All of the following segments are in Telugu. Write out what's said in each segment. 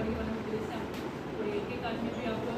बड़ी वाली पुलिस है। तो एक एक आदमी भी आपको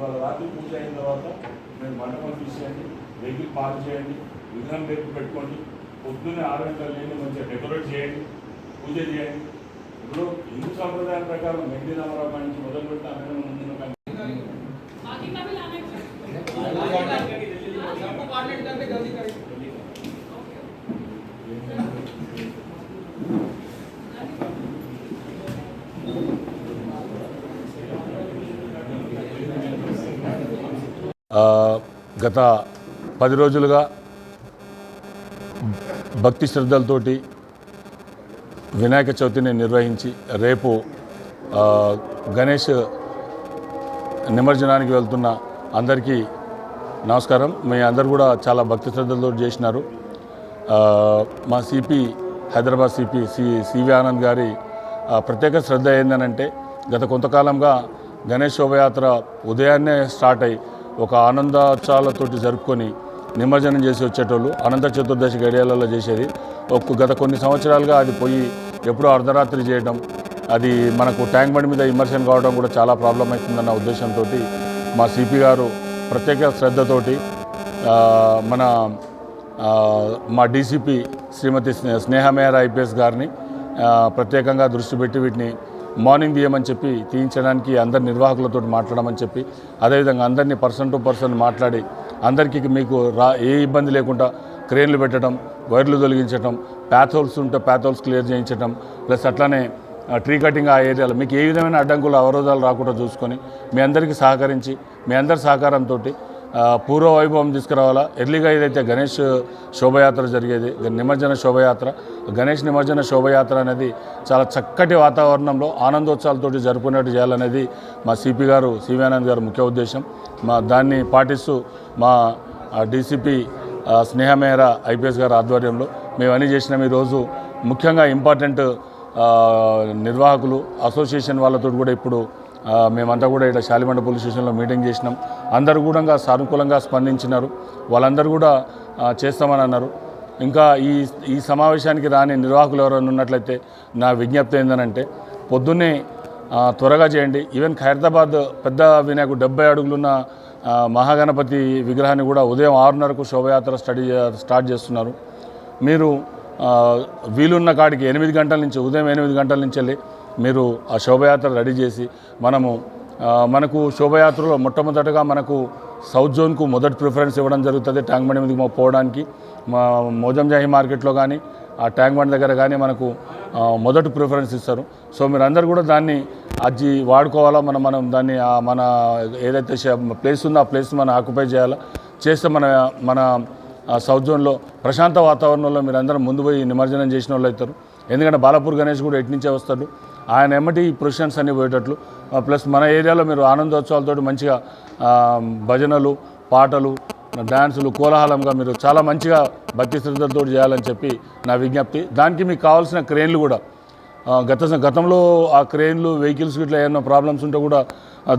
ఇవాళ రాత్రి పూజ అయిన తర్వాత మీరు మండపం తీసేయండి వెహికల్ పార్క్ చేయండి విగ్రహం పేరు పెట్టుకోండి పొద్దున్నే ఆరు గంటల లేని మంచిగా డెకరేట్ చేయండి పూజ చేయండి ఇప్పుడు హిందూ సంప్రదాయం ప్రకారం వెండి రామరావు నుంచి మొదలు పెట్టి అక్కడ ముందు Thank you. గత పది రోజులుగా భక్తి శ్రద్ధలతోటి వినాయక చవితిని నిర్వహించి రేపు గణేష్ నిమజ్జనానికి వెళ్తున్న అందరికీ నమస్కారం. మీ అందరు కూడా చాలా భక్తి శ్రద్ధలతో చేసినారు. మా CP Hyderabad CP C CV Anand గారి ప్రత్యేక శ్రద్ధ ఏంటంటే గత కొంతకాలంగా గణేష్ శోభయాత్ర ఉదయాన్నే స్టార్ట్ అయ్యి ఒక ఆనందోత్సవాలతోటి జరుపుకొని నిమజ్జనం చేసి వచ్చేటోళ్ళు అనంత చతుర్దశి గడియాలలో చేసేది. ఒక గత కొన్ని సంవత్సరాలుగా అది పోయి ఎప్పుడో అర్ధరాత్రి చేయడం అది మనకు ట్యాంక్ బండి మీద ఇమర్షన్ కావడం కూడా చాలా ప్రాబ్లం అవుతుందన్న ఉద్దేశంతో మా సిపి గారు ప్రత్యేక శ్రద్ధతోటి మన మా డీసీపీ శ్రీమతి స్నే- ఐపీఎస్ గారిని ప్రత్యేకంగా దృష్టి పెట్టి వీటిని మార్నింగ్ తీయమని చెప్పి తీయించడానికి అందరి నిర్వాహకులతో మాట్లాడమని చెప్పి అదేవిధంగా అందరినీ పర్సన్ టు పర్సన్ మాట్లాడి అందరికీ మీకు రా ఏ ఇబ్బంది లేకుండా క్రేన్లు పెట్టడం వైర్లు తొలగించడం ప్యాథోల్స్ ఉంటే ప్యాథోల్స్ క్లియర్ చేయించడం ప్లస్ అట్లానే ట్రీ కటింగ్ ఆ ఏరియాలో మీకు ఏ విధమైన అడ్డంకులు అవరోధాలు రాకుండా చూసుకొని మీ అందరికీ సహకరించి మీ అందరి సహకారంతో పూర్వ వైభవం తీసుకురావాలా? ఎర్లీగా ఏదైతే గణేష్ శోభయాత్ర జరిగేది నిమజ్జన శోభయాత్ర గణేష్ నిమజ్జన శోభయాత్ర అనేది చాలా చక్కటి వాతావరణంలో ఆనందోత్సవాలతోటి జరుపుకునేట్టు చేయాలనేది మా సిపి గారు శివానంద్ గారు ముఖ్య ఉద్దేశం. మా దాన్ని పాటిస్తూ మా డీసీపీ స్నేహ మెహరా ఐపీఎస్ గారు ఆధ్వర్యంలో మేము అన్నీ చేసినాం. ఈరోజు ముఖ్యంగా ఇంపార్టెంట్ నిర్వాహకులు అసోసియేషన్ వాళ్ళతో కూడా ఇప్పుడు మేమంతా కూడా ఇక్కడ శాలిమండ పోలీస్ స్టేషన్లో మీటింగ్ చేసినాం. అందరూ కూడా సానుకూలంగా స్పందించినారు. వాళ్ళందరూ కూడా చేస్తామని అన్నారు. ఇంకా ఈ ఈ సమావేశానికి రాని నిర్వాహకులు ఎవరైనా ఉన్నట్లయితే నా విజ్ఞప్తి ఏంటంటే పొద్దున్నే త్వరగా చేయండి. ఈవెన్ ఖైరతాబాద్ పెద్ద వినాయకుడు డెబ్బై అడుగులున్న మహాగణపతి విగ్రహాన్ని కూడా ఉదయం ఆరున్నరకు శోభయాత్ర స్టడీ స్టార్ట్ చేస్తున్నారు. మీరు వీలున్న కాడికి ఎనిమిది గంటల నుంచి ఉదయం ఎనిమిది గంటల నుంచి వెళ్ళి మీరు ఆ శోభయాత్ర రెడీ చేసి మనము మనకు శోభయాత్రలో మొట్టమొదటగా మనకు సౌత్ జోన్కు మొదటి ప్రిఫరెన్స్ ఇవ్వడం జరుగుతుంది ట్యాంక్ బండి మీదకి పోవడానికి. మా మోజంజాహి మార్కెట్లో కానీ ఆ ట్యాంక్ బండి దగ్గర కానీ మనకు మొదటి ప్రిఫరెన్స్ ఇస్తారు. సో మీరు అందరు కూడా దాన్ని అది వాడుకోవాలా? మనం మనం దాన్ని మన ఏదైతే ప్లేస్ ఉందో ఆ ప్లేస్ మనం ఆక్యుపై చేయాలా? చేస్తే మన మన సౌత్ జోన్లో ప్రశాంత వాతావరణంలో మీరు ముందు పోయి నిమజ్జనం చేసిన వాళ్ళు అవుతారు ఎందుకంటే బాలాపూర్ గణేష్ కూడా ఎట్నుంచే వస్తాడు? ఆయన ఎమ్మటి ఈ ప్రొఫెషన్స్ అన్ని పోయేటట్లు. ప్లస్ మన ఏరియాలో మీరు ఆనందోత్సవాలతో మంచిగా భజనలు పాటలు డ్యాన్సులు కోలాహలంగా మీరు చాలా మంచిగా భక్తి శ్రద్ధలతో చేయాలని చెప్పి నా విజ్ఞప్తి. దానికి మీకు కావాల్సిన క్రేన్లు కూడా గత గతంలో ఆ క్రెయిన్లు వెహికల్స్ ఇట్లా ఏమైనా ప్రాబ్లమ్స్ ఉంటే కూడా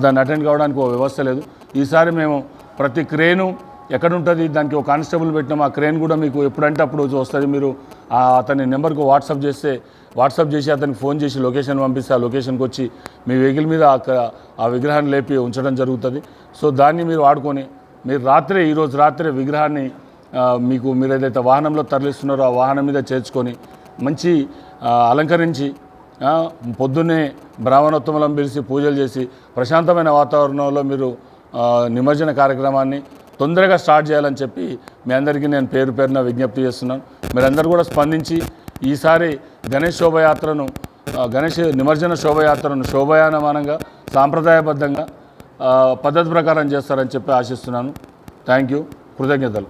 దాన్ని అటెండ్ కావడానికి ఒక వ్యవస్థ లేదు. ఈసారి మేము ప్రతి క్రేను ఎక్కడ ఉంటుంది దానికి ఒక కానిస్టేబుల్ పెట్టినాం ఆ క్రేన్ కూడా మీకు ఎప్పుడంటే అప్పుడు వస్తుంది. మీరు అతని నెంబర్కు వాట్సాప్ చేస్తే వాట్సాప్ చేసి అతనికి ఫోన్ చేసి లొకేషన్ పంపిస్తే ఆ లొకేషన్కి వచ్చి మీ వెహికల్ మీద ఆ- ఆ విగ్రహాన్ని లేపి ఉంచడం జరుగుతుంది. సో దాన్ని మీరు వాడుకొని మీరు రాత్రే ఈరోజు రాత్రే విగ్రహాన్ని మీకు మీరు ఏదైతే వాహనంలో తరలిస్తున్నారో ఆ వాహనం మీద చేర్చుకొని మంచి అలంకరించి పొద్దున్నే బ్రాహ్మణోత్తములను పిలిచి పూజలు చేసి ప్రశాంతమైన వాతావరణంలో మీరు నిమజ్జన కార్యక్రమాన్ని తొందరగా స్టార్ట్ చేయాలని చెప్పి మీ అందరికీ నేను పేరు పేరున విజ్ఞప్తి చేస్తున్నాను. మీరందరూ కూడా స్పందించి ఈసారి గణేష్ శోభయాత్రను గణేష్ నిమజ్జన శోభయాత్రను శోభయానమానంగా సాంప్రదాయబద్ధంగా పద్ధతి ప్రకారం చేస్తారని చెప్పి ఆశిస్తున్నాను. Thank you. కృతజ్ఞతలు.